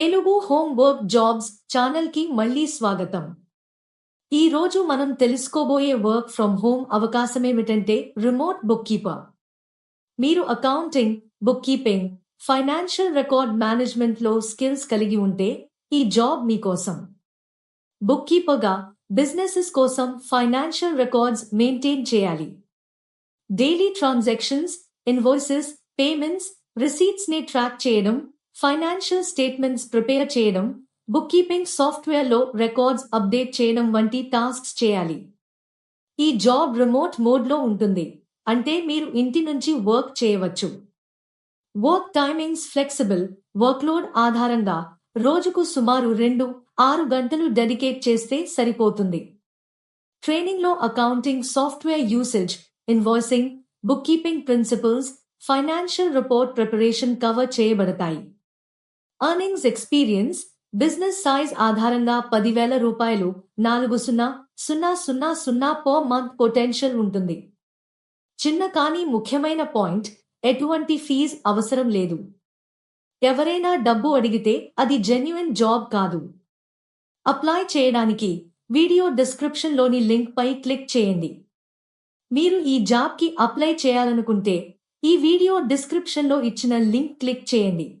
Telugu home work jobs ఛానల్కి మళ్ళీ స్వాగతం. ఈ రోజు మనం తెలుసుకోబోయే వర్క్ ఫ్రమ్ హోమ్ అవకాశమేమిటంటే రిమోట్ బుక్ కీపర్ మీరు accounting bookkeeping financial record మేనేజ్మెంట్లో స్కిల్స్ కలిగి ఉంటే ఈ జాబ్ మీకోసం బుక్ కీపర్గా బిజినెసెస్ కోసం ఫైనాన్షియల్ రికార్డ్స్ మెయింటైన్ చేయాలి. డైలీ ట్రాన్సాక్షన్స్ ఇన్వాయిసెస్ పేమెంట్స్ రిసీట్స్ని ట్రాక్ చేయడం ఫైనాన్షియల్ స్టేట్మెంట్స్ ప్రిపేర్ చేయడం బుక్ కీపింగ్ సాఫ్ట్వేర్లో రికార్డ్స్ అప్డేట్ చేయడం వంటి టాస్క్స్ చేయాలి. ఈ జాబ్ రిమోట్ మోడ్లో ఉంటుంది అంటే మీరు ఇంటి నుంచి వర్క్ చేయవచ్చు. వర్క్ టైమింగ్స్ ఫ్లెక్సిబుల్ వర్క్లోడ్ ఆధారంగా రోజుకు సుమారు రెండు ఆరు గంటలు డెడికేట్ చేస్తే సరిపోతుంది. ట్రైనింగ్లో accounting software usage invoicing bookkeeping principles financial report preparation cover చేయబడతాయి. ఎర్నింగ్స్ ఎక్స్పీరియన్స్ బిజినెస్ సైజ్ ఆధారంగా పదివేల రూపాయలు నాలుగు సున్నా సున్నా సున్నా సున్నా పర్ మంత్ పొటెన్షియల్ ఉంటుంది. చిన్న కానీ ముఖ్యమైన పాయింట్ ఎటువంటి ఫీజ్ అవసరం లేదు. ఎవరైనా డబ్బు అడిగితే అది జెన్యున్ జాబ్ కాదు. అప్లై చేయడానికి వీడియో డిస్క్రిప్షన్లోని లింక్పై క్లిక్ చేయండి. మీరు ఈ జాబ్కి అప్లై చేయాలనుకుంటే ఈ వీడియో డిస్క్రిప్షన్లో ఇచ్చిన లింక్ క్లిక్ చేయండి.